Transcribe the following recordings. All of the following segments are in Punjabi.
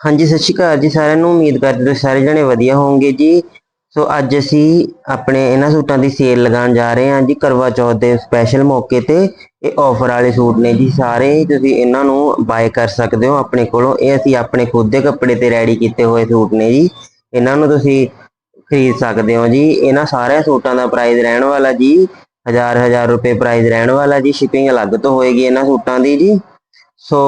ਹਾਂਜੀ, ਸਤਿ ਸ਼੍ਰੀ ਅਕਾਲ ਜੀ ਸਾਰਿਆਂ ਨੂੰ। ਉਮੀਦ ਕਰਦੇ ਤੁਸੀਂ ਸਾਰੇ ਜਣੇ ਵਧੀਆ ਹੋਵੋਗੇ ਜੀ। ਸੋ ਅੱਜ ਅਸੀਂ ਆਪਣੇ ਇਹਨਾਂ ਸੂਟਾਂ ਦੀ ਸੇਲ ਲਗਾਉਣ ਜਾ ਰਹੇ ਹਾਂ ਜੀ, ਕਰਵਾ ਚੌਥ ਦੇ ਸਪੈਸ਼ਲ ਮੌਕੇ ਤੇ। ਇਹ ਆਫਰ ਵਾਲੇ ਸੂਟ ਨੇ ਜੀ ਸਾਰੇ। ਹੀ ਤੁਸੀਂ ਇਹਨਾਂ ਨੂੰ ਬਾਏ ਕਰ ਸਕਦੇ ਹੋ ਆਪਣੇ ਕੋਲੋਂ। ਇਹ ਅਸੀਂ ਆਪਣੇ ਖੁਦ ਦੇ ਕੱਪੜੇ ਤੇ ਰੈਡੀ ਕੀਤੇ ਹੋਏ ਸੂਟ ਨੇ ਜੀ। ਇਹਨਾਂ ਨੂੰ ਤੁਸੀਂ ਖਰੀਦ ਸਕਦੇ ਹੋ ਜੀ। ਇਹਨਾਂ ਸਾਰੇ ਸੂਟਾਂ ਦਾ ਪ੍ਰਾਈਸ ਰਹਿਣ ਵਾਲਾ ਜੀ। ਹਜ਼ਾਰ ਹਜ਼ਾਰ ਰੁਪਏ ਪ੍ਰਾਈਸ ਰਹਿਣ ਵਾਲਾ ਜੀ। ਸ਼ਿਪਿੰਗ ਅਲੱਗ ਤੋਂ ਹੋਏਗੀ ਇਹਨਾਂ ਸੂਟਾਂ ਦੀ ਜੀ। ਸੋ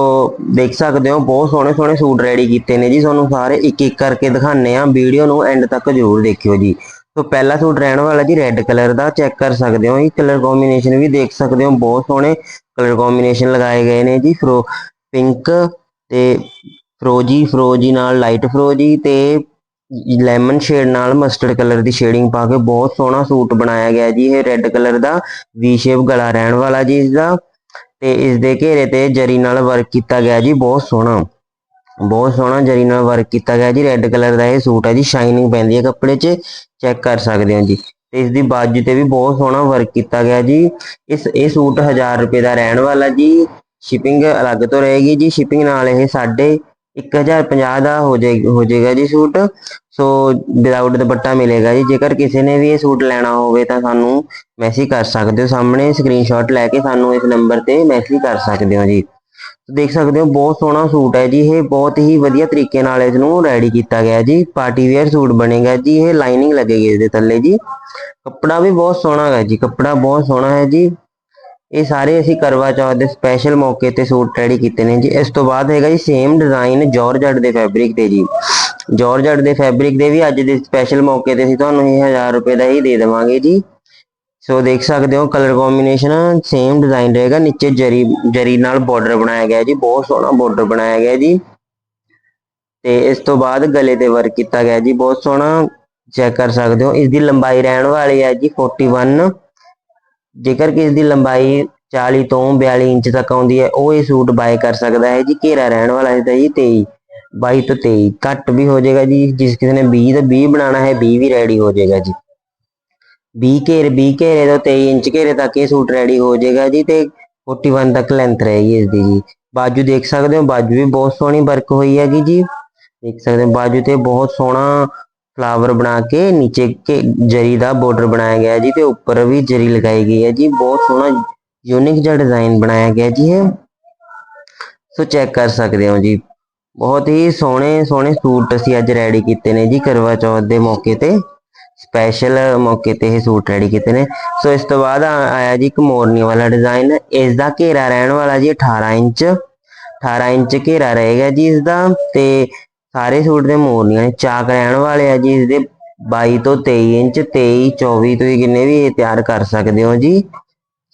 ਦੇਖ ਸਕਦੇ ਹੋ, ਬਹੁਤ ਸੋਹਣੇ ਸੋਹਣੇ ਸੂਟ ਰੈਡੀ ਕੀਤੇ ਨੇ ਜੀ। ਤੁਹਾਨੂੰ ਸਾਰੇ ਇੱਕ ਇੱਕ ਕਰਕੇ ਦਿਖਾਣੇ ਆ ਵੀਡੀਓ ਨੂੰ ਐਂਡ ਤੱਕ ਜ਼ਰੂਰ ਦੇਖਿਓ ਜੀ। ਸੋ ਪਹਿਲਾ ਸੂਟ ਰਹਿਣ ਵਾਲਾ ਜੀ ਰੈੱਡ ਕਲਰ ਦਾ। ਚੈੱਕ ਕਰ ਸਕਦੇ ਹੋ ਇਹ ਕਲਰ ਕੰਬੀਨੇਸ਼ਨ ਵੀ ਦੇਖ ਸਕਦੇ ਹੋ। ਬਹੁਤ ਸੋਹਣੇ ਕਲਰ ਕੰਬੀਨੇਸ਼ਨ ਲਗਾਏ ਗਏ ਨੇ ਜੀ। ਫਰੋ ਪਿੰਕ ਤੇ ਫਰੋਜੀ ਫਰੋਜੀ ਨਾਲ ਲਾਈਟ ਫਰੋਜੀ ਤੇ ਲੈਮਨ ਸ਼ੇਡ ਨਾਲ ਮਸਟਰਡ ਕਲਰ ਦੀ ਸ਼ੇਡਿੰਗ ਪਾ ਕੇ ਬਹੁਤ ਸੋਹਣਾ ਸੂਟ ਬਣਾਇਆ ਗਿਆ ਜੀ। ਇਹ ਰੈੱਡ ਕਲਰ ਦਾ। ਵੀ ਸ਼ੇਪ ਗਲਾ ਰਹਿਣ ਵਾਲਾ ਜੀ ਇਸ ਦਾ। ਤੇ ਇਸ ਦੇ ਘੇਰੇ ਤੇ ਜਰੀ ਨਾਲ ਵਰਕ ਕੀਤਾ ਗਿਆ ਜੀ, ਬਹੁਤ ਸੋਹਣਾ। ਬਹੁਤ ਸੋਹਣਾ ਜਰੀ ਨਾਲ ਵਰਕ ਕੀਤਾ ਗਿਆ ਜੀ ਰੈੱਡ ਕਲਰ ਦਾ ਇਹ ਸੂਟ ਹੈ ਜੀ ਸ਼ਾਈਨਿੰਗ ਪੈਂਦੀ ਹੈ ਕੱਪੜੇ 'ਚ ਚੈੱਕ ਕਰ ਸਕਦੇ ਹੋ ਜੀ। ਤੇ ਇਸ ਦੀ ਬਾਜੂ ਤੇ ਵੀ ਬਹੁਤ ਸੋਹਣਾ ਵਰਕ ਕੀਤਾ ਗਿਆ ਜੀ। ਇਸ, ਇਹ ਸੂਟ 1000 ਰੁਪਏ ਦਾ ਰਹਿਣ ਵਾਲਾ ਜੀ। ਸ਼ਿਪਿੰਗ ਅਲੱਗ ਤੋਂ ਰਹੇਗੀ ਜੀ ਸ਼ਿਪਿੰਗ ਨਾਲ ਇਹ ਸਾਡੇ 1050 ਦਾ ਹੋ ਜਾਏ ਹੋ ਜਾਏਗਾ ਜੀ ਸੂਟ। ਸੋ ਵਿਦਆਊਟ ਦੁਪੱਟਾ ਮਿਲੇਗਾ ਜੀ। ਜੇਕਰ ਕਿਸੇ ਨੇ ਵੀ ਇਹ ਸੂਟ ਲੈਣਾ ਹੋਵੇ ਤਾਂ ਸਾਨੂੰ ਮੈਸੇਜ ਕਰ ਸਕਦੇ ਹੋ। ਸਾਹਮਣੇ ਸਕਰੀਨਸ਼ਾਟ ਲੈ ਕੇ ਸਾਨੂੰ ਇਸ ਨੰਬਰ ਤੇ ਮੈਸੇਜ ਕਰ ਸਕਦੇ ਹੋ ਜੀ। ਦੇਖ ਸਕਦੇ ਹੋ, ਬਹੁਤ ਸੋਹਣਾ ਸੂਟ ਹੈ ਜੀ। ਇਹ ਬਹੁਤ ਹੀ ਵਧੀਆ ਤਰੀਕੇ ਨਾਲ ਇਸ ਨੂੰ ਰੈਡੀ ਕੀਤਾ ਗਿਆ ਜੀ। ਪਾਰਟੀ ਵੇਅਰ ਸੂਟ ਬਣੇਗਾ ਜੀ। ਇਹ ਲਾਈਨਿੰਗ ਲੱਗੇਗੀ ਇਸ ਦੇ ਥੱਲੇ ਜੀ। ਕੱਪੜਾ ਵੀ ਬਹੁਤ ਸੋਹਣਾ ਹੈ ਜੀ। ਕੱਪੜਾ ਬਹੁਤ ਸੋਹਣਾ ਹੈ ਜੀ। ਇਹ ਸਾਰੇ ਅਸੀਂ ਕਰਵਾ ਚੌਥ ਦੇ ਸਪੈਸ਼ਲ ਮੌਕੇ ਤੇ ਸੂਟ ਰੈਡੀ ਕੀਤੇ ਨੇ ਜੀ। ਇਸ ਤੋਂ ਬਾਅਦ ਹੈਗਾ ਜੀ ਸੇਮ ਡਿਜ਼ਾਈਨ ਜਾਰਜਟ ਦੇ ਫੈਬਰਿਕ ਤੇ ਜੀ। ਜਾਰਜਟ ਦੇ ਫੈਬਰਿਕ ਦੇ ਵੀ ਅੱਜ ਦੇ ਸਪੈਸ਼ਲ ਮੌਕੇ ਤੇ ਅਸੀਂ ਤੁਹਾਨੂੰ ਇਹ 1000 ਰੁਪਏ ਦਾ ਹੀ ਦੇ ਦੇਵਾਂਗੇ ਜੀ। ਸੋ ਦੇਖ ਸਕਦੇ ਹੋ ਕਲਰ ਕੰਬੀਨੇਸ਼ਨ ਸੇਮ ਡਿਜ਼ਾਈਨ ਰਹੇਗਾ। ਨੀਚੇ ਜਰੀ ਜਰੀ ਨਾਲ ਬਾਰਡਰ ਬਣਾਇਆ ਗਿਆ ਜੀ। ਬਹੁਤ ਸੋਹਣਾ ਬਾਰਡਰ ਬਣਾਇਆ ਗਿਆ ਜੀ। ਤੇ ਇਸ ਤੋਂ ਬਾਅਦ ਗਲੇ ਤੇ ਵਰਕ ਕੀਤਾ ਗਿਆ ਜੀ। ਬਹੁਤ ਸੋਹਣਾ ਚੈੱਕ ਕਰ ਸਕਦੇ ਹੋ। ਇਸ ਦੀ ਲੰਬਾਈ ਰਹਿਣ ਵਾਲੀ ਹੈ ਜੀ 41 ਜੇਕਰ ਕਿਸੇ ਦੀ ਲੰਬਾਈ 40 ਤੋਂ 42 ਇੰਚ ਤੱਕ ਆਉਂਦੀ ਹੈ, ਉਹ ਇਹ ਸੂਟ ਬਾਏ ਕਰ ਸਕਦਾ ਹੈ ਜੀ। ਘੇਰਾ ਰਹਿਣ ਵਾਲਾ ਹੈ ਜੀ 23 22 ਤੋਂ 23 ਘੱਟ ਵੀ ਹੋ ਜਾਏਗਾ ਜੀ। ਜਿਸ ਕਿਸੇ ਨੇ 20 ਦਾ 20 ਬਣਾਉਣਾ ਹੈ 20 ਵੀ ਰੈਡੀ ਹੋ ਜਾਏਗਾ ਜੀ। 20 ਘੇਰੇ 20 ਘੇਰੇ ਤੋਂ 23 ਇੰਚ ਘੇਰੇ ਤੱਕ ਇਹ ਸੂਟ ਰੈਡੀ ਹੋ ਜਾਏਗਾ ਜੀ ਤੇ 41 ਤੱਕ ਲੈਂਥ ਰਹੇਗੀ ਇਸ ਦੀ ਜੀ। ਬਾਜੂ ਦੇਖ ਸਕਦੇ ਹੋ, ਬਾਜੂ ਵੀ ਬਹੁਤ ਸੋਹਣੀ ਵਰਕ ਹੋਈ ਹੈਗੀ ਜੀ। ਦੇਖ ਸਕਦੇ ਹੋ, ਬਾਜੂ ਤੇ ਬਹੁਤ ਸੋਹਣਾ ਫਲਾਵਰ ਬਣਾ ਕੇ, ਨੀਚੇ ਕੇ, ਜਰੀ ਦਾ ਬਾਰਡਰ ਬਣਾਇਆ ਗਿਆ ਜੀ ਤੇ ਉੱਪਰ ਵੀ ਜਰੀ ਲਗਾਈ ਗਈ ਹੈ ਜੀ। ਬਹੁਤ ਸੋਹਣਾ ਯੂਨਿਕ ਜਿਹਾ ਡਿਜ਼ਾਈਨ ਬਣਾਇਆ ਗਿਆ ਜੀ ਇਹ। ਸੋ ਚੈੱਕ ਕਰ ਸਕਦੇ ਹੋ ਜੀ। ਬਹੁਤ ਹੀ ਸੋਹਣੇ ਸੋਹਣੇ ਸੂਟ ਅਸੀਂ ਅੱਜ ਰੈਡੀ ਕੀਤੇ ਨੇ ਜੀ ਕਰਵਾ ਚੌਥ ਦੇ ਮੌਕੇ ਤੇ। ਸਪੈਸ਼ਲ ਮੌਕੇ ਤੇ ਇਹ ਸੂਟ ਰੈਡੀ ਕੀਤੇ ਨੇ। ਸੋ ਇਸ ਤੋਂ ਬਾਅਦ ਆਇਆ ਜੀ ਇੱਕ ਮੋਰਨੀ ਵਾਲਾ ਡਿਜ਼ਾਈਨ ਇਸ ਦਾ ਘੇਰਾ ਰਹਿਣ ਵਾਲਾ ਜੀ 18 ਇੰਚ। 18 ਇੰਚ ਘੇਰਾ ਰਹੇਗਾ ਜੀ ਇਸ ਦਾ ਤੇ ਸਾਰੇ ਸੂਟ ਦੇ ਮੋਰਨੀਆਂ ਨੇ ਚਾਕ ਰਹਿਣ ਵਾਲੇ ਆ ਜੀ ਇਸ ਦੇ 22 ਤੋਂ 23 ਇੰਚ 23 24 ਤੁਸੀਂ ਕਿੰਨੇ ਵੀ ਇਹ ਤਿਆਰ ਕਰ ਸਕਦੇ ਹੋ ਜੀ?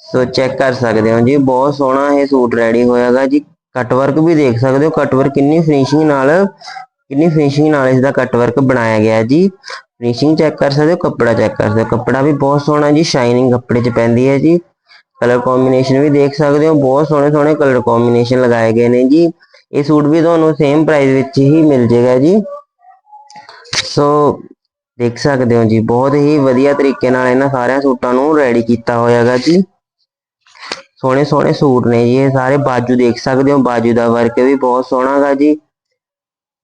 ਸੋ ਚੈੱਕ ਕਰ ਸਕਦੇ ਹੋ ਜੀ, ਬਹੁਤ ਸੋਹਣਾ ਇਹ ਸੂਟ ਰੈਡੀ ਹੋਇਆਗਾ ਜੀ। ਕੱਟ ਵਰਕ ਵੀ ਦੇਖ ਸਕਦੇ ਹੋ ਕੱਟ ਵਰਕ ਕਿੰਨੀ ਫਿਨਿਸ਼ਿੰਗ ਨਾਲ, ਕਿੰਨੀ ਫਿਨਿਸ਼ਿੰਗ ਨਾਲ ਇਸ ਦਾ ਕੱਟ ਵਰਕ ਬਣਾਇਆ ਗਿਆ ਜੀ। ਫਿਨਿਸ਼ਿੰਗ ਚੈੱਕ ਕਰ ਸਕਦੇ ਹੋ, ਕੱਪੜਾ ਚੈੱਕ ਕਰ ਸਕਦੇ ਹੋ। ਕੱਪੜਾ ਵੀ ਬਹੁਤ ਸੋਹਣਾ ਜੀ ਸ਼ਾਈਨਿੰਗ ਕੱਪੜੇ 'ਚ ਪੈਂਦੀ ਹੈ ਜੀ। ਕਲਰ ਕੰਬੀਨੇਸ਼ਨ ਵੀ ਦੇਖ ਸਕਦੇ ਹੋ, ਬਹੁਤ ਸੋਹਣੇ ਸੋਹਣੇ ਕਲਰ ਕੰਬੀਨੇਸ਼ਨ ਲਗਾਏ ਗਏ ਨੇ ਜੀ। ਇਹ ਸੂਟ ਵੀ ਤੁਹਾਨੂੰ ਸੇਮ ਪ੍ਰਾਈਸ ਵਿੱਚ ਹੀ ਮਿਲ ਜਾਏਗਾ ਜੀ। ਸੋ ਦੇਖ ਸਕਦੇ ਹੋ ਜੀ, ਬਹੁਤ ਹੀ ਵਧੀਆ ਤਰੀਕੇ ਨਾਲ ਇਹਨਾਂ ਸਾਰਿਆਂ ਸੂਟਾਂ ਨੂੰ ਰੈਡੀ ਕੀਤਾ ਹੋਇਆਗਾ ਜੀ। ਸੋਹਣੇ ਸੋਹਣੇ ਸੂਟ ਨੇ ਜੀ ਇਹ, ਸਾਰੇ ਬਾਜੂ ਦੇਖ ਸਕਦੇ ਹੋ, ਬਾਜੂ ਦਾ ਵਰਕ ਵੀ ਬਹੁਤ ਸੋਹਣਾ ਗਾ ਜੀ।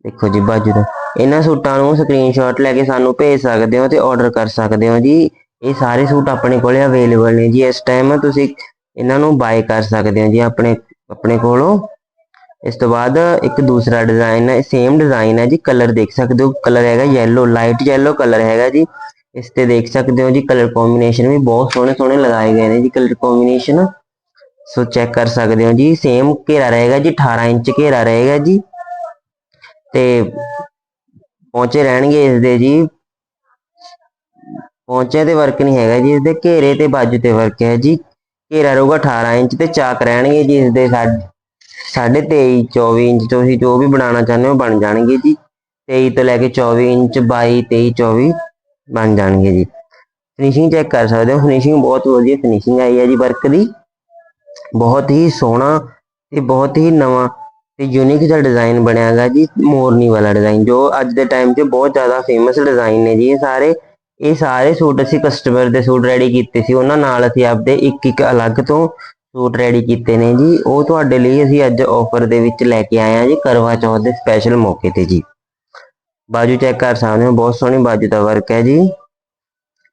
ਦੇਖੋ ਜੀ ਬਾਜੂ ਦਾ, ਇਹਨਾਂ ਸੂਟਾਂ ਨੂੰ ਸਕਰੀਨਸ਼ਾਟ ਲੈ ਕੇ ਸਾਨੂੰ ਭੇਜ ਸਕਦੇ ਹੋ ਤੇ ਆਰਡਰ ਕਰ ਸਕਦੇ ਹੋ ਜੀ। ਇਹ ਸਾਰੇ ਸੂਟ ਆਪਣੇ ਕੋਲੇ ਅਵੇਲੇਬਲ ਨੇ ਜੀ, ਇਸ ਟਾਈਮ ਤੁਸੀਂ ਇਹਨਾਂ ਨੂੰ ਬਾਏ ਕਰ ਸਕਦੇ ਹੋ ਜੀ, ਆਪਣੇ ਆਪਣੇ ਕੋਲੋਂ। ਇਸ ਤੋਂ ਬਾਅਦ ਇੱਕ ਦੂਸਰਾ ਡਿਜ਼ਾਈਨ ਹੈ ਸੇਮ ਡਿਜ਼ਾਈਨ ਹੈ ਜੀ ਕਲਰ ਦੇਖ ਸਕਦੇ ਹੋ ਕਲਰ ਹੈਗਾ yellow ਲਾਈਟ yellow ਕਲਰ ਹੈਗਾ ਜੀ। ਇਸ ਤੇ ਦੇਖ ਸਕਦੇ ਹੋ ਜੀ ਕਲਰ ਕੰਬੀਨੇਸ਼ਨ ਵੀ ਬਹੁਤ ਸੋਹਣੇ ਸੋਹਣੇ ਲਗਾਏ ਗਏ ਨੇ ਜੀ ਕਲਰ ਕੰਬੀਨੇਸ਼ਨ ਸੋ ਚੈੱਕ ਕਰ ਸਕਦੇ ਹੋ ਜੀ ਸੇਮ ਘੇਰਾ ਰਹੇਗਾ ਜੀ 18 ਇੰਚ ਘੇਰਾ ਰਹੇਗਾ ਜੀ। ਤੇ ਪਹੁੰਚੇ ਰਹਿਣਗੇ ਇਸ ਦੇ ਜੀ। ਪਹੁੰਚੇ ਤੇ ਵਰਕ ਨਹੀਂ ਹੈਗਾ ਜੀ, ਇਸ ਦੇ ਘੇਰੇ ਤੇ ਬਾਜੂ ਤੇ ਵਰਕ ਹੈ ਜੀ। ਘੇਰਾ ਰਹੂਗਾ 18 ਇੰਚ ਤੇ ਚਾਕ ਰਹਿਣਗੇ ਜੀ ਇਸ ਦੇ ਸਾਢੇ 23 24 ਇੰਚ ਤੁਸੀਂ ਜੋ ਵੀ ਬਣਾਉਣਾ ਚਾਹੁੰਦੇ ਹੋ ਬਣ ਜਾਣਗੇ ਜੀ। 23 ਤੋਂ ਲੈ ਕੇ 24 ਇੰਚ 22 23 24 ਬਣ ਜਾਣਗੇ ਜੀ। ਫਿਨਿਸ਼ਿੰਗ ਚੈੱਕ ਕਰ ਸਕਦੇ ਹੋ। ਫਿਨਿਸ਼ਿੰਗ ਬਹੁਤ ਵਧੀਆ ਫਿਨਿਸ਼ਿੰਗ ਆਈ ਹੈ ਜੀ ਵਰਕ ਦੀ। ਬਹੁਤ ਹੀ ਸੋਹਣਾ ਤੇ ਬਹੁਤ ਹੀ ਨਵਾਂ ਤੇ ਯੂਨਿਕ ਜਿਹਾ ਡਿਜ਼ਾਈਨ ਬਣਿਆਗਾ ਜੀ, ਮੋਰਨੀ ਵਾਲਾ ਡਿਜ਼ਾਈਨ ਜੋ ਅੱਜ ਦੇ ਟਾਈਮ 'ਚ ਬਹੁਤ ਜ਼ਿਆਦਾ ਫੇਮਸ ਡਿਜ਼ਾਈਨ ਨੇ ਜੀ। ਇਹ ਸਾਰੇ ਇਹ ਸਾਰੇ ਸੂਟ ਅਸੀਂ ਕਸਟਮਰ ਦੇ ਸੂਟ ਰੈਡੀ ਕੀਤੇ ਸੀ। ਉਹਨਾਂ ਨਾਲ ਅਸੀਂ ਆਪਦੇ ਇੱਕ ਇੱਕ ਅਲੱਗ ਤੋਂ ਸੂਟ ਰੈਡੀ ਕੀਤੇ ਨੇ ਜੀ। ਉਹ ਤੁਹਾਡੇ ਲਈ ਅਸੀਂ ਅੱਜ ਆਫਰ ਦੇ ਵਿੱਚ ਲੈ ਕੇ ਆਏ ਹਾਂ ਜੀ, ਕਰਵਾ ਚੌਥ ਦੇ ਸਪੈਸ਼ਲ ਮੌਕੇ ਤੇ ਜੀ। ਬਾਜੂ ਚੈੱਕ ਕਰ ਸਕਦੇ ਹੋ, ਬਹੁਤ ਸੋਹਣੀ ਬਾਜੂ ਦਾ ਵਰਕ ਹੈ ਜੀ।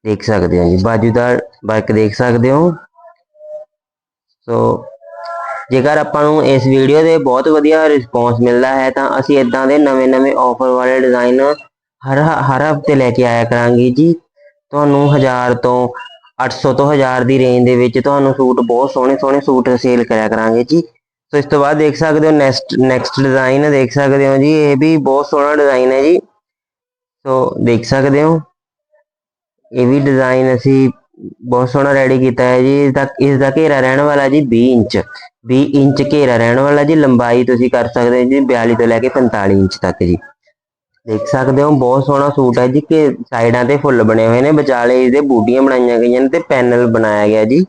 ਦੇਖ ਸਕਦੇ ਹੋ ਜੀ, ਬਾਜੂ ਦਾ ਵਰਕ ਦੇਖ ਸਕਦੇ ਹੋ। ਸੋ ਜੇਕਰ ਆਪਾਂ ਨੂੰ ਇਸ ਵੀਡੀਓ ਦੇ ਬਹੁਤ ਵਧੀਆ ਰਿਸਪੌਂਸ ਮਿਲਦਾ ਹੈ, ਤਾਂ ਅਸੀਂ ਇਦਾਂ ਦੇ ਨਵੇਂ-ਨਵੇਂ ਆਫਰ ਵਾਲੇ ਡਿਜ਼ਾਈਨ ਹਰ ਹਰ ਹਫ਼ਤੇ ਲੈ ਕੇ ਆਇਆ ਕਰਾਂਗੇ ਜੀ। ਤੁਹਾਨੂੰ 1000 ਤੋਂ 800 ਤੋਂ 1000 ਦੀ ਰੇਂਜ ਦੇ ਵਿੱਚ ਤੁਹਾਨੂੰ ਸੂਟ, ਬਹੁਤ ਸੋਹਣੇ ਸੋਹਣੇ ਸੂਟ ਸੇਲ ਕਰਿਆ ਕਰਾਂਗੇ ਜੀ। ਸੋ ਇਸ ਤੋਂ ਬਾਅਦ ਦੇਖ ਸਕਦੇ ਹੋ ਨੈਕਸਟ ਨੈਕਸਟ ਡਿਜ਼ਾਈਨ ਦੇਖ ਸਕਦੇ ਹੋ ਜੀ, ਇਹ ਵੀ ਬਹੁਤ ਸੋਹਣਾ ਡਿਜ਼ਾਈਨ ਹੈ ਜੀ। ਸੋ ਦੇਖ ਸਕਦੇ ਹੋ, ਇਹ ਵੀ ਡਿਜ਼ਾਈਨ ਅਸੀਂ ਬਹੁਤ ਸੋਹਣਾ ਰੈਡੀ ਕੀਤਾ ਹੈ ਜੀ। ਇਸ ਦਾ ਇਸ ਦਾ ਘੇਰਾ ਰਹਿਣ ਵਾਲਾ ਜੀ 20 ਇੰਚ 20 ਇੰਚ ਘੇਰਾ ਰਹਿਣ ਵਾਲਾ ਜੀ, ਲੰਬਾਈ ਤੁਸੀਂ ਕਰ ਸਕਦੇ ਹੋ ਜੀ 42 ਤੋਂ ਲੈ ਕੇ 45 ਇੰਚ ਤੱਕ ਜੀ। ਦੇਖ ਸਕਦੇ ਹੋ, ਬਹੁਤ ਸੋਹਣਾ ਸੂਟ ਹੈ ਜੀ, ਕਿ ਸਾਈਡਾਂ ਤੇ ਫੁੱਲ ਬਣੇ ਹੋਏ ਨੇ, ਵਿਚਾਲੇ ਇਹਦੇ ਬੂਟੀਆਂ ਬਣਾਈਆਂ ਗਈਆਂ ਨੇ ਤੇ ਪੈਨਲ ਬਣਾਇਆ ਗਿਆ ਜੀ,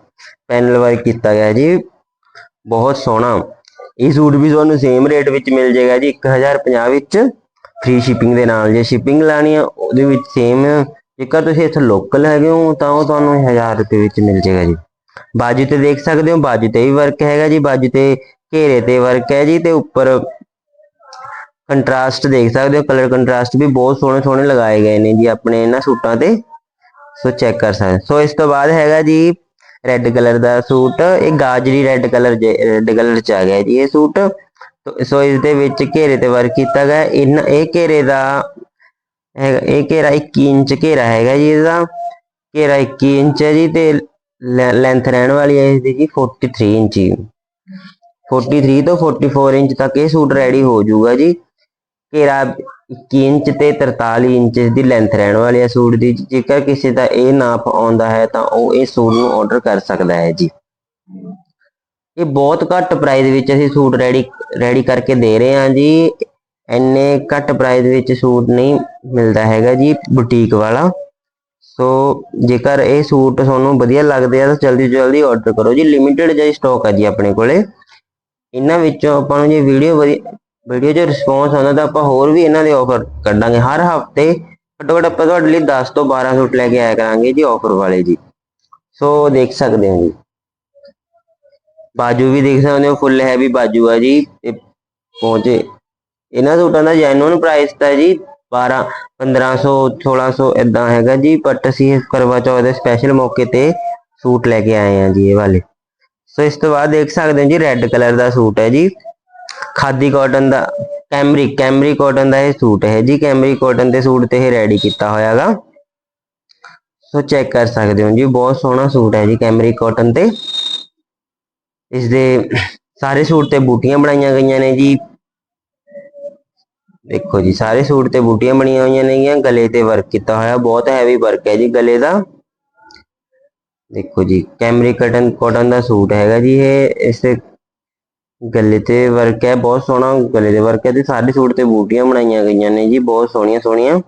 ਪੈਨਲ ਵਰਕ ਕੀਤਾ ਗਿਆ ਜੀ, ਬਹੁਤ ਸੋਹਣਾ। ਇਹ ਸੂਟ ਵੀ ਤੁਹਾਨੂੰ ਸੇਮ ਰੇਟ ਵਿੱਚ ਮਿਲ ਜਾਏਗਾ ਜੀ 1050 ਵਿੱਚ ਫ੍ਰੀ ਸ਼ਿਪਿੰਗ ਦੇ ਨਾਲ ਜੇ ਸ਼ਿਪਿੰਗ ਲਾਣੀ ਆ, ਉਹਦੇ ਵਿੱਚ ਸੇਮ ਜੇਕਰ ਤੁਸੀਂ ਇੱਥੇ ਲੋਕਲ ਹੈਗੇ ਹੋ, ਤਾਂ ਉਹ ਤੁਹਾਨੂੰ 1000 ਰੁਪਏ ਵਿੱਚ ਮਿਲ ਜਾਏਗਾ ਜੀ। ਬਾਜੂ ਤੇ ਦੇਖ ਸਕਦੇ ਹੋ, ਬਾਜੂ ਤੇ ਵੀ ਵਰਕ ਹੈਗਾ ਜੀ, ਬਾਜੂ ਤੇ ਘੇਰੇ ਤੇ ਵਰਕ ਹੈ ਜੀ, ਤੇ ਉੱਪਰ ਕੰਟਰਾਸਟ ਦੇਖ ਸਕਦੇ ਹੋ ਕਲਰ ਕੰਟਰਾਸਟ ਵੀ ਬਹੁਤ ਸੋਹਣੇ ਸੋਹਣੇ ਲਗਾਏ ਗਏ ਨੇ ਜੀ ਆਪਣੇ ਇਹਨਾਂ ਸੂਟਾਂ ਤੇ। ਸੋ ਚੈੱਕ ਕਰ ਸਕਦੇ ਸੋ ਇਸ ਤੋਂ ਬਾਅਦ ਹੈਗਾ ਜੀ ਰੈੱਡ ਕਲਰ ਦਾ ਸੂਟ, ਇਹ ਗਾਜਰੀ ਰੈੱਡ ਕਲਰ ਰੈੱਡ ਕਲਰ ਚ ਆ ਗਿਆ ਜੀ ਇਹ ਸੂਟ। ਸੋ ਇਸ ਦੇ ਵਿੱਚ ਘੇਰੇ ਤੇ ਵਰਕ ਕੀਤਾ ਗਿਆ। ਇਨ, ਇਹ ਘੇਰੇ ਦਾ ਹੈਗਾ, ਇਹ ਘੇਰਾ 21 ਇੰਚ ਘੇਰਾ ਹੈਗਾ ਜੀ ਇਹਦਾ। ਘੇਰਾ 21 ਇੰਚ ਹੈ ਜੀ ਤੇ ਲੈਂਥ ਰਹਿਣ ਵਾਲੀ ਹੈ ਇਸ ਦੀ ਜੀ 43 ਇੰਚ ਜੀ। 43 ਤੋਂ 44 ਇੰਚ ਤੱਕ ਇਹ ਸੂਟ ਰੈਡੀ ਹੋ ਜਾਊਗਾ ਜੀ। ਘੇਰਾ 21 ਇੰਚ ਤੇ 43 ਇੰਚ ਦੀ ਲੈਂਥ ਰਹਿਣ ਵਾਲੀ ਹੈ ਸੂਟ ਦੀ। ਜੇਕਰ ਕਿਸੇ ਦਾ ਇਹ ਨਾਪ ਆਉਂਦਾ ਹੈ ਤਾਂ ਉਹ ਇਹ ਸੂਟ ਨੂੰ ਆਰਡਰ ਕਰ ਸਕਦਾ ਹੈ ਜੀ। ਇਹ ਬਹੁਤ ਘੱਟ ਪ੍ਰਾਈਸ ਵਿੱਚ ਅਸੀਂ ਸੂਟ ਰੈਡੀ ਰੈਡੀ ਕਰਕੇ ਦੇ ਰਹੇ ਹਾਂ ਜੀ। ਇੰਨੇ ਘੱਟ ਪ੍ਰਾਈਸ ਵਿੱਚ ਸੂਟ ਨਹੀਂ ਮਿਲਦਾ ਹੈਗਾ ਜੀ ਬੁਟੀਕ ਵਾਲਾ। ਸੋ ਜੇਕਰ ਇਹ ਸੂਟ ਤੁਹਾਨੂੰ ਵਧੀਆ ਲੱਗਦੇ ਆ ਤਾਂ ਜਲਦੀ ਤੋਂ ਜਲਦੀ ਆਰਡਰ ਕਰੋ ਜੀ। ਲਿਮਿਟਿਡ ਜਿਹਾ ਸਟਾਕ ਆ ਜੀ ਆਪਣੇ ਕੋਲੇ। ਇਹਨਾਂ ਵਿੱਚੋਂ ਆਪਾਂ ਨੂੰ ਜੇ ਵੀਡੀਓ ਵਧੀਆ ਵੀਡੀਓ 'ਚ ਰਿਸਪੌਂਸ ਆਉਂਦਾ ਤਾਂ ਆਪਾਂ ਹੋਰ ਵੀ ਇਹਨਾਂ ਦੇ ਆਫਰ ਕੱਢਾਂਗੇ। ਹਰ ਹਫ਼ਤੇ ਘੱਟੋ ਘੱਟ ਆਪਾਂ ਤੁਹਾਡੇ ਲਈ 10 ਤੋਂ 12 ਸੂਟ ਲੈ ਕੇ ਆਇਆ ਕਰਾਂਗੇ ਜੀ ਆਫਰ ਵਾਲੇ ਜੀ। ਸੋ ਦੇਖ ਸਕਦੇ ਹੋ ਜੀ। ਬਾਜੂ ਵੀ ਦੇਖ ਸਕਦੇ ਹੋ ਫੁੱਲ ਹੈਵੀ ਬਾਜੂ ਆ ਜੀ ਪਹੁੰਚੇ। ਇਹਨਾਂ ਸੂਟਾਂ ਦਾ ਜੈਨੂਨ ਪ੍ਰਾਈਸ ਤਾਂ ਜੀ 12 1500 1600 ਇਦਾਂ ਹੈਗਾ ਜੀ ਬਟ ਅਸੀਂ ਕਰਵਾ ਚੌਥ ਦੇ ਸਪੈਸ਼ਲ ਮੌਕੇ ਤੇ ਸੂਟ ਲੈ ਕੇ ਆਏ ਹਾਂ ਜੀ ਇਹ ਵਾਲੇ। ਸੋ ਇਸ ਤੋਂ ਬਾਅਦ ਦੇਖ ਸਕਦੇ ਹੋ ਜੀ ਰੈੱਡ ਕਲਰ ਦਾ ਸੂਟ ਹੈ ਜੀ। ਖਾਦੀ ਕਾਟਨ ਦਾ, ਕੈਮਰੀ ਕੈਮਰੀ ਕਾਟਨ ਦਾ ਇਹ ਸੂਟ ਹੈ ਜੀ। ਕੈਮਰੀ ਕਾਟਨ ਦੇ ਸੂਟ ਤੇ ਇਹ ਰੈਡੀ ਕੀਤਾ ਹੋਇਆਗਾ ਸੋ ਚੈੱਕ ਕਰ ਸਕਦੇ ਹੋ ਜੀ, ਬਹੁਤ ਸੋਹਣਾ ਸੂਟ ਹੈ ਜੀ ਕੈਮਰੀ ਕਾਟਨ ਤੇ। ਇਸ ਦੇ ਸਾਰੇ ਸੂਟ ਤੇ ਬੂਟੀਆਂ ਬਣਾਈਆਂ ਗਈਆਂ ਨੇ ਜੀ। ਦੇਖੋ ਜੀ, ਸਾਰੇ ਸੂਟ ਤੇ ਬੂਟੀਆਂ ਬਣੀਆਂ ਹੋਈਆਂ ਨੇਗੀਆਂ ਗਲੇ ਤੇ ਵਰਕ ਕੀਤਾ ਹੋਇਆ, ਬਹੁਤ ਹੈਵੀ ਵਰਕ ਹੈ ਜੀ ਗਲੇ ਦਾ। ਦੇਖੋ ਜੀ ਕੈਮਰਿਕ ਕਟਨ ਕਾਟਨ ਦਾ ਸੂਟ ਹੈਗਾ ਜੀ ਇਹ, ਇਸ ਤੇ ਗਲੇ ਤੇ ਵਰਕ ਹੈ, ਬਹੁਤ ਸੋਹਣਾ ਗਲੇ ਦੇ ਵਰਕ ਹੈ ਤੇ ਸਾਰੇ ਸੂਟ ਤੇ ਬੂਟੀਆਂ ਬਣਾਈਆਂ ਗਈਆਂ ਨੇ ਜੀ, ਬਹੁਤ ਸੋਹਣੀਆਂ ਸੋਹਣੀਆਂ।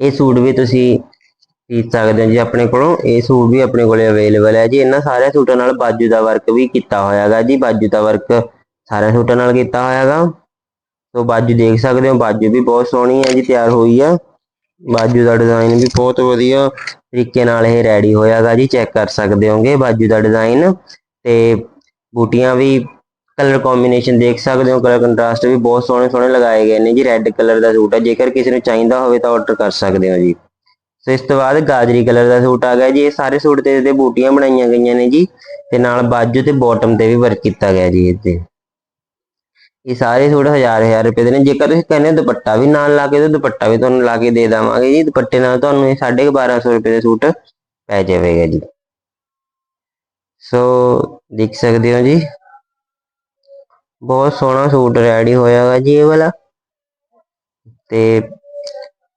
ਇਹ ਸੂਟ ਵੀ ਤੁਸੀਂ ਖਰੀਦ ਸਕਦੇ ਹੋ ਜੀ ਆਪਣੇ ਕੋਲੋਂ, ਇਹ ਸੂਟ ਵੀ ਆਪਣੇ ਕੋਲੇ ਅਵੇਲੇਬਲ ਹੈ ਜੀ। ਇਹਨਾਂ ਸਾਰੇ ਸੂਟਾਂ ਨਾਲ ਬਾਜੂ ਦਾ ਵਰਕ ਵੀ ਕੀਤਾ ਹੋਇਆਗਾ ਜੀ, ਬਾਜੂ ਦਾ ਵਰਕ ਸਾਰੇ ਸੂਟਾਂ ਨਾਲ ਕੀਤਾ ਹੋਇਆਗਾ। ਸੋ ਬਾਜੂ ਦੇਖ ਸਕਦੇ ਹੋ, ਬਾਜੂ ਵੀ ਬਹੁਤ ਸੋਹਣੀ ਹੈ ਜੀ, ਤਿਆਰ ਹੋਈ ਆ। ਬਾਜੂ ਦਾ ਡਿਜ਼ਾਈਨ ਵੀ ਬਹੁਤ ਵਧੀਆ ਤਰੀਕੇ ਨਾਲ ਇਹ ਰੈਡੀ ਹੋਇਆਗਾ ਜੀ ਚੈੱਕ ਕਰ ਸਕਦੇ ਹੋਗੇ ਬਾਜੂ ਦਾ ਡਿਜ਼ਾਈਨ ਤੇ ਬੂਟੀਆਂ ਵੀ ਕਲਰ ਕੰਬੀਨੇਸ਼ਨ ਦੇਖ ਸਕਦੇ ਹੋ, ਕਲਰ ਕੰਟਰਾਸਟ ਵੀ ਬਹੁਤ ਸੋਹਣੇ ਸੋਹਣੇ ਲਗਾਏ ਗਏ ਨੇ ਜੀ ਰੈੱਡ ਕਲਰ ਦਾ ਸੂਟ ਹੈ, ਜੇਕਰ ਕਿਸੇ ਨੂੰ ਚਾਹੀਦਾ ਹੋਵੇ ਤਾਂ ਆਰਡਰ ਕਰ ਸਕਦੇ ਹੋ ਜੀ। ਸੋ ਇਸ ਤੋਂ ਬਾਅਦ ਗਾਜਰੀ ਕਲਰ ਦਾ ਸੂਟ ਆ ਗਿਆ ਜੀ, ਇਹ ਸਾਰੇ ਸੂਟ ਤੇ ਇਹਦੇ ਬੂਟੀਆਂ ਬਣਾਈਆਂ ਗਈਆਂ ਨੇ ਜੀ, ਤੇ ਨਾਲ ਬਾਜੂ ਤੇ ਬਾਟਮ ਤੇ ਵੀ ਵਰਕ ਕੀਤਾ ਗਿਆ ਜੀ ਇਹਦੇ। ਇਹ ਸਾਰੇ ਸੂਟ ਹਜ਼ਾਰ ਹਜ਼ਾਰ ਰੁਪਏ ਦੇ ਨੇ, ਜੇਕਰ ਤੁਸੀਂ ਕਹਿੰਦੇ ਹੋ ਦੁਪੱਟਾ ਵੀ ਨਾਲ ਲਾ ਕੇ ਤੇ ਦੁਪੱਟਾ ਵੀ ਤੁਹਾਨੂੰ ਲਾ ਕੇ ਦੇ ਦੇਵਾਂਗੇ ਜੀ, ਦੁਪੱਟੇ ਨਾਲ ਤੁਹਾਨੂੰ ਇਹ 1250 ਰੁਪਏ ਦੇ ਸੂਟ ਪੈ ਜਾਵੇਗਾ ਜੀ। ਸੋ ਦੇਖ ਸਕਦੇ ਹੋ ਜੀ ਬਹੁਤ ਸੋਹਣਾ ਸੂਟ ਰੈਡੀ ਹੋਇਆਗਾ ਜੀ ਇਹ ਵਾਲਾ। ਤੇ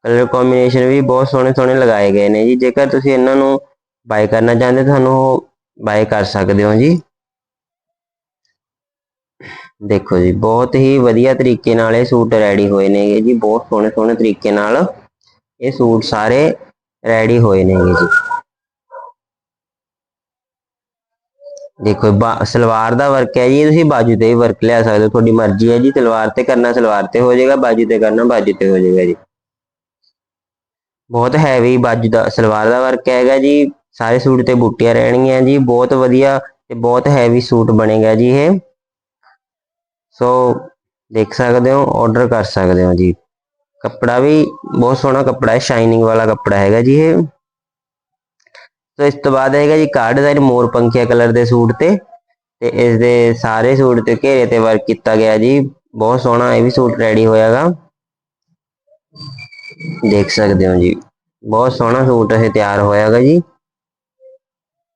ਕਲਰ ਕੰਬੀਨੇਸ਼ਨ ਵੀ ਬਹੁਤ ਸੋਹਣੇ ਸੋਹਣੇ ਲਗਾਏ ਗਏ ਨੇ ਜੀ। ਜੇਕਰ ਤੁਸੀਂ ਇਹਨਾਂ ਨੂੰ ਬਾਈ ਕਰਨਾ ਚਾਹੁੰਦੇ ਤੁਹਾਨੂੰ ਬਾਈ ਕਰ ਸਕਦੇ ਹੋ ਜੀ। ਦੇਖੋ ਜੀ, ਬਹੁਤ ਹੀ ਵਧੀਆ ਤਰੀਕੇ ਨਾਲ ਇਹ ਸੂਟ ਰੈਡੀ ਹੋਏ ਨੇਗੇ ਜੀ। ਬਹੁਤ ਸੋਹਣੇ ਸੋਹਣੇ ਤਰੀਕੇ ਨਾਲ ਇਹ ਸੂਟ ਸਾਰੇ ਰੈਡੀ ਹੋਏ ਨੇਗੇ ਜੀ। ਦੇਖੋ, ਬਾ- ਸਲਵਾਰ ਦਾ ਵਰਕ ਹੈ ਜੀ ਤੁਸੀਂ ਬਾਜੂ ਤੇ ਵੀ ਵਰਕ ਲਿਆ ਸਕਦੇ ਹੋ, ਤੁਹਾਡੀ ਮਰਜ਼ੀ ਹੈ ਜੀ, ਸਲਵਾਰ ਤੇ ਕਰਨਾ ਸਲਵਾਰ ਤੇ ਹੋ ਜਾਏਗਾ, ਬਾਜੂ ਤੇ ਕਰਨਾ ਬਾਜੂ ਤੇ ਹੋ ਜਾਏਗਾ ਜੀ। ਬਹੁਤ ਹੈਵੀ ਬਾਜੂ ਦਾ, ਸਲਵਾਰ ਦਾ ਵਰਕ ਹੈਗਾ ਜੀ, ਸਾਰੇ ਸੂਟ ਤੇ ਬੂਟੀਆਂ ਰਹਿਣਗੀਆਂ ਜੀ, ਬਹੁਤ ਵਧੀਆ ਤੇ ਬਹੁਤ ਹੈਵੀ ਸੂਟ ਬਣੇਗਾ ਜੀ ਇਹ। ਸੋ ਦੇਖ ਸਕਦੇ ਹੋ ਆਰਡਰ ਕਰ ਸਕਦੇ ਹੋ ਜੀ। ਕੱਪੜਾ ਵੀ ਬਹੁਤ ਸੋਹਣਾ ਕੱਪੜਾ ਹੈ ਸ਼ਾਈਨਿੰਗ ਵਾਲਾ ਕੱਪੜਾ ਹੈਗਾ ਜੀ ਇਹ। ਸੋ ਇਸ ਤੋਂ ਬਾਅਦ ਹੈਗਾ ਜੀ ਕਾਰ ਡਿਜ਼ਾਈਨ ਮੋਰ ਪੰਖੀਆ ਕਲਰ ਦੇ ਸੂਟ ਤੇ ਤੇ ਇਸ ਦੇ ਸਾਰੇ ਸੂਟ ਤੇ ਘੇਰੇ ਤੇ ਵਰਕ ਕੀਤਾ ਗਿਆ ਜੀ। ਬਹੁਤ ਸੋਹਣਾ ਇਹ ਵੀ ਸੂਟ ਰੈਡੀ ਹੋਇਆਗਾ। ਦੇਖ ਸਕਦੇ ਹੋ ਜੀ। ਬਹੁਤ ਸੋਹਣਾ ਸੂਟ ਇਹ ਤਿਆਰ ਹੋਇਆਗਾ ਜੀ।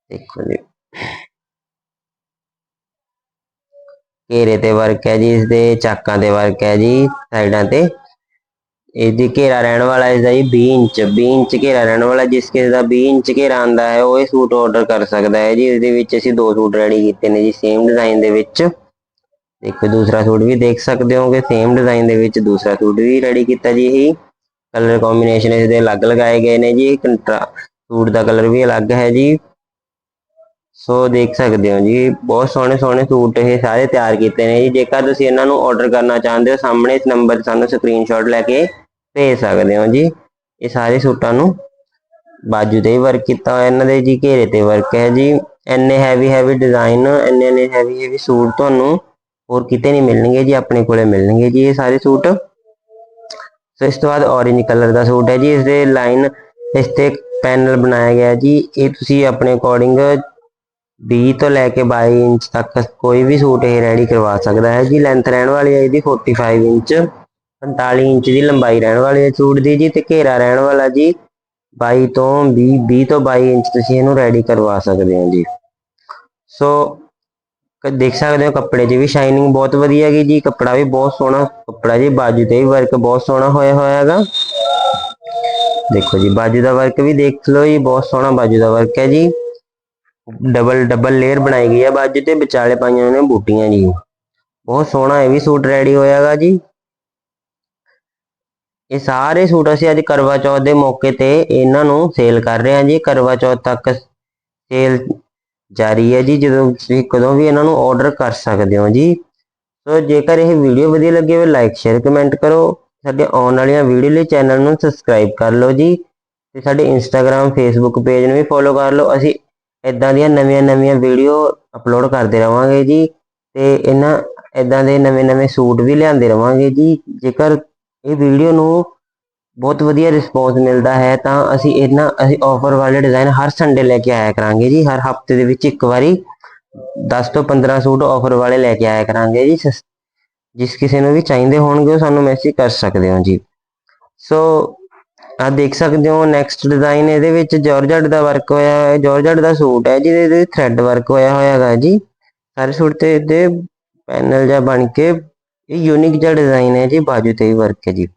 ਦੇਖੋ ਜੀ। ਘੇਰੇ ਤੇ ਵਰਕ ਹੈ ਜੀ ਇਸ ਦੇ ਚਾਕਾਂ ਤੇ ਵਰਕ ਹੈ ਜੀ, ਸਾਈਡਾਂ ਤੇ। ਇਹਦੀ ਘੇਰਾ ਰਹਿਣ ਵਾਲਾ ਇਸਦਾ ਜੀ 20 ਇੰਚ 20 ਇੰਚ ਘੇਰਾ ਰਹਿਣ ਵਾਲਾ ਜਿਸ ਕਿਸੇ ਦਾ 20 ਇੰਚ ਘੇਰਾ ਆਂਦਾ ਹੈ, ਉਹ ਇਹ ਸੂਟ ਆਰਡਰ ਕਰ ਸਕਦਾ ਹੈ ਜੀ, ਇਹਦੇ ਵਿੱਚ ਅਸੀਂ ਦੋ ਸੂਟ ਰੈਡੀ ਕੀਤੇ ਨੇ ਜੀ ਸੇਮ ਡਿਜ਼ਾਈਨ ਦੇ ਵਿੱਚ। ਦੇਖੋ, ਦੂਸਰਾ ਸੂਟ ਵੀ ਦੇਖ ਸਕਦੇ ਹੋਗੇ ਸੇਮ ਡਿਜ਼ਾਈਨ ਦੇ ਵਿੱਚ ਦੂਸਰਾ ਸੂਟ ਵੀ ਰੈਡੀ ਕੀਤਾ ਜੀ ਇਹੀ। ਕਲਰ ਕੰਬੀਨੇਸ਼ਨ ਇਸ ਦੇ ਅਲੱਗ ਲਗਾਏ ਗਏ ਨੇ ਜੀ, ਕੰਟਰਾ, ਸੂਟ ਦਾ ਕਲਰ ਵੀ ਅਲੱਗ ਹੈ ਜੀ। ਸੋ ਦੇਖ ਸਕਦੇ ਹੋ ਜੀ, ਬਹੁਤ ਸੋਹਣੇ ਸੋਹਣੇ ਸੂਟ ਇਹ ਸਾਰੇ ਤਿਆਰ ਕੀਤੇ ਨੇ ਜੀ। ਜੇਕਰ ਤੁਸੀਂ ਇਹਨਾਂ ਨੂੰ ਆਰਡਰ ਕਰਨਾ ਚਾਹੁੰਦੇ ਹੋ, ਸਾਹਮਣੇ ਇਸ ਨੰਬਰ ਤੇ ਸਾਨੂੰ ਸਕਰੀਨਸ਼ਾਟ ਲੈ ਕੇ ਭੇਜ ਸਕਦੇ ਹੋ ਜੀ। ਇਹ ਸਾਰੇ ਸੂਟਾਂ ਨੂੰ ਬਾਜੂ ਤੇ ਵਰਕ ਕੀਤਾ ਹੋਇਆ। ਇਹਨਾਂ ਦੇ ਜੀ ਘੇਰੇ ਤੇ ਵਰਕ ਹੈ ਜੀ। ਇੰਨੇ ਹੈਵੀ ਹੈਵੀ ਡਿਜ਼ਾਈਨ ਇੰਨੇ ਇੰਨੇ ਹੈਵੀ ਹੈਵੀ ਸੂਟ ਤੁਹਾਨੂੰ ਹੋਰ ਕਿਤੇ ਨਹੀਂ ਮਿਲਣਗੇ ਜੀ। ਆਪਣੇ ਕੋਲੇ ਮਿਲਣਗੇ ਜੀ ਇਹ ਸਾਰੇ ਸੂਟ। ਸੋ, ਇਸ ਤੋਂ ਬਾਅਦ orange ਕਲਰ ਦਾ ਸੂਟ ਹੈ ਜੀ। ਇਸ ਦੇ ਲਾਈਨ ਇਸ ਤੇ ਪੈਨਲ ਬਣਾਇਆ ਗਿਆ ਜੀ। ਇਹ ਤੁਸੀਂ ਆਪਣੇ ਅਕੋਰਡਿੰਗ 20 ਤੋਂ ਲੈ ਕੇ 22 ਇੰਚ ਤੱਕ ਕੋਈ ਵੀ ਸੂਟ ਇਹ ਰੈਡੀ ਕਰਵਾ ਸਕਦਾ ਹੈ ਜੀ। ਲੈਂਥ ਰਹਿਣ ਵਾਲੀ ਹੈ ਇਹਦੀ 45 ਇੰਚ। 45 ਇੰਚ ਦੀ ਲੰਬਾਈ ਰਹਿਣ ਵਾਲੀ ਹੈ ਸੂਟ ਦੀ ਜੀ ਤੇ ਘੇਰਾ ਰਹਿਣ ਵਾਲਾ ਜੀ 22 ਤੋਂ 20 20 ਤੋਂ 22 ਇੰਚ ਤੁਸੀਂ ਇਹਨੂੰ ਰੈਡੀ ਕਰਵਾ ਸਕਦੇ ਹੋ ਜੀ। ਸੋ ਦੇਖ ਸਕਦੇ ਹੋ ਕੱਪੜੇ 'ਚ ਵੀ ਸ਼ਾਈਨਿੰਗ ਬਹੁਤ ਵਧੀਆ ਹੈਗੀ ਜੀ, ਕੱਪੜਾ ਵੀ ਬਹੁਤ ਸੋਹਣਾ, ਕੱਪੜਾ ਜੀ ਬਾਜੂ ਤੇ ਵੀ ਵਰਕ ਬਹੁਤ ਸੋਹਣਾ ਹੋਇਆ ਹੋਇਆ ਹੈਗਾ। ਦੇਖੋ ਜੀ, ਬਾਜੂ ਦਾ ਵਰਕ ਵੀ ਦੇਖ ਲਓ ਜੀ, ਬਹੁਤ ਸੋਹਣਾ ਬਾਜੂ ਦਾ ਵਰਕ ਹੈ ਜੀ। ਡਬਲ ਡਬਲ ਲੇਅਰ ਬਣਾਈ ਗਈ ਹੈ ਬਾਜੂ ਤੇ, ਵਿਚਾਲੇ ਪਾਈਆਂ ਨੇ ਬੂਟੀਆਂ ਜੀ। ਬਹੁਤ ਸੋਹਣਾ ਇਹ ਵੀ ਸੂਟ ਰੈਡੀ ਹੋਇਆਗਾ ਜੀ। ਇਹ ਸਾਰੇ ਸੂਟ ਅਸੀਂ ਅੱਜ ਕਰਵਾ ਚੌਥ ਦੇ ਮੌਕੇ ਤੇ ਇਹਨਾਂ ਨੂੰ ਸੇਲ ਕਰ ਰਹੇ ਹਾਂ ਜੀ। ਕਰਵਾ ਚੌਥ ਤੱਕ ਸੇਲ ਜਾਰੀ ਹੈ ਜੀ। ਜਦੋਂ ਤੁਸੀਂ ਕਦੋਂ ਵੀ ਇਹਨਾਂ ਨੂੰ ਆਰਡਰ ਕਰ ਸਕਦੇ ਹੋ ਜੀ। ਸੋ ਜੇਕਰ ਇਹ ਵੀਡੀਓ ਵਧੀਆ ਲੱਗੀ ਹੋਵੇ ਲਾਈਕ ਸ਼ੇਅਰ ਕਮੈਂਟ ਕਰੋ। ਸਾਡੇ ਆਉਣ ਵਾਲੀਆਂ ਵੀਡੀਓ ਲਈ ਚੈਨਲ ਨੂੰ ਸਬਸਕ੍ਰਾਈਬ ਕਰ ਲਓ ਜੀ। ਤੇ ਸਾਡੇ ਇੰਸਟਾਗ੍ਰam ਫੇਸਬੁੱਕ ਪੇਜ ਨੂੰ ਵੀ ਫੋਲੋ ਕਰ ਲਓ। ਅਸੀਂ ਇਦਾਂ ਦੀਆਂ ਨਵੀਆਂ-ਨਵੀਆਂ ਵੀਡੀਓ ਅਪਲੋਡ ਕਰਦੇ ਰਵਾਂਗੇ ਜੀ। ਤੇ ਇਹਨਾਂ ਇਦਾਂ ਦੇ ਨਵੇਂ-ਨਵੇਂ ਸੂਟ ਵੀ ਲਿਆਂਦੇ ਰਵਾਂਗੇ ਜੀ। ਜੇਕਰ ਇਹ ਵੀਡੀਓ ਨੂੰ ਬਹੁਤ ਵਧੀਆ ਰਿਸਪੌਂਸ ਮਿਲਦਾ ਹੈ, ਤਾਂ ਅਸੀਂ ਇਹਨਾਂ, ਅਸੀਂ ਆਫਰ ਵਾਲੇ ਡਿਜ਼ਾਈਨ ਹਰ ਸੰਡੇ ਲੈ ਕੇ ਆਇਆ ਕਰਾਂਗੇ ਜੀ, ਹਰ ਹਫ਼ਤੇ ਦੇ ਵਿੱਚ ਇੱਕ ਵਾਰੀ 10 ਤੋਂ 15 ਸੂਟ ਆਫਰ ਵਾਲੇ ਲੈ ਕੇ ਆਇਆ ਕਰਾਂਗੇ ਜੀ ਸਸ- ਜਿਸ ਕਿਸੇ ਨੂੰ ਵੀ ਚਾਹੀਦੇ ਹੋਣਗੇ, ਉਹ ਸਾਨੂੰ ਮੈਸੇਜ ਕਰ ਸਕਦੇ ਹੋ ਜੀ। ਸੋ ਆ ਦੇਖ ਸਕਦੇ ਹੋ ਨੈਕਸਟ ਡਿਜ਼ਾਈਨ ਇਹਦੇ ਵਿੱਚ ਜਾਰਜਟ ਦਾ ਵਰਕ ਹੋਇਆ ਹੈ ਜਾਰਜਟ ਦਾ ਸੂਟ ਹੈ ਜਿਹਦੇ ਤੇ ਥ੍ਰੈਡ ਵਰਕ ਹੋਇਆ ਹੋਇਆ ਹੈਗਾ ਜੀ। ਸਾਰੇ ਸੂਟ ਤੇ, ਇਹਦੇ ਪੈਨਲ ਜਾਂ ਬਣ ਕੇ ਇਹ ਯੂਨਿਕ ਜਿਹਾ ਡਿਜ਼ਾਈਨ ਹੈ ਜੀ, ਬਾਜੂ ਤੇ ਵੀ ਵਰਕ ਹੈ ਜੀ।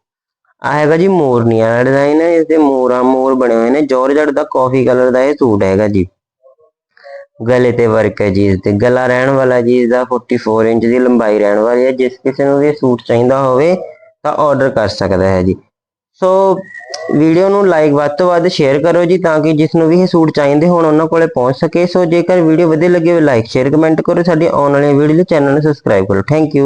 ਆ ਹੈਗਾ ਜੀ ਮੋਰਨੀ ਵਾਲਾ ਡਿਜ਼ਾਈਨ ਹੈ ਇਸ ਦੇ ਮੋਰਾਂ, ਮੋਰ ਬਣੇ ਹੋਏ ਨੇ। ਜਾਰਜਟ ਦਾ ਕਾਫੀ ਕਲਰ ਦਾ ਇਹ ਸੂਟ ਹੈਗਾ ਜੀ। ਗਲੇ ਤੇ ਵਰਕ ਹੈ ਜੀ ਇਸ ਤੇ। ਗਲਾ ਰਹਿਣ ਵਾਲਾ ਜੀ ਇਸ ਦਾ 44 ਇੰਚ ਦੀ ਲੰਬਾਈ ਰਹਿਣ ਵਾਲੀ ਹੈ। ਜਿਸ ਕਿਸੇ ਨੂੰ ਵੀ ਇਹ ਸੂਟ ਚਾਹੀਦਾ ਹੋਵੇ, ਤਾਂ ਆਰਡਰ ਕਰ ਸਕਦਾ ਹੈ ਜੀ। ਸੋ ਵੀਡੀਓ ਨੂੰ ਲਾਈਕ ਵੱਧ ਤੋਂ ਵੱਧ ਸ਼ੇਅਰ ਕਰੋ ਜੀ, ਤਾਂ ਕਿ ਜਿਸ ਨੂੰ ਵੀ ਇਹ ਸੂਟ ਚਾਹੀਦੇ ਹੋਣ, ਉਹਨਾਂ ਕੋਲੇ ਪਹੁੰਚ ਸਕੇ। ਸੋ ਜੇਕਰ ਵੀਡੀਓ ਵਧੀਆ ਲੱਗੇ ਹੋਵੇ ਲਾਈਕ ਸ਼ੇਅਰ ਕਮੈਂਟ ਕਰੋ। ਸਾਡੀ ਆਉਣ ਵਾਲੀ ਵੀਡੀਓ ਲਈ ਚੈਨਲ ਨੂੰ ਸਬਸਕ੍ਰਾਈਬ ਕਰੋ। Thank you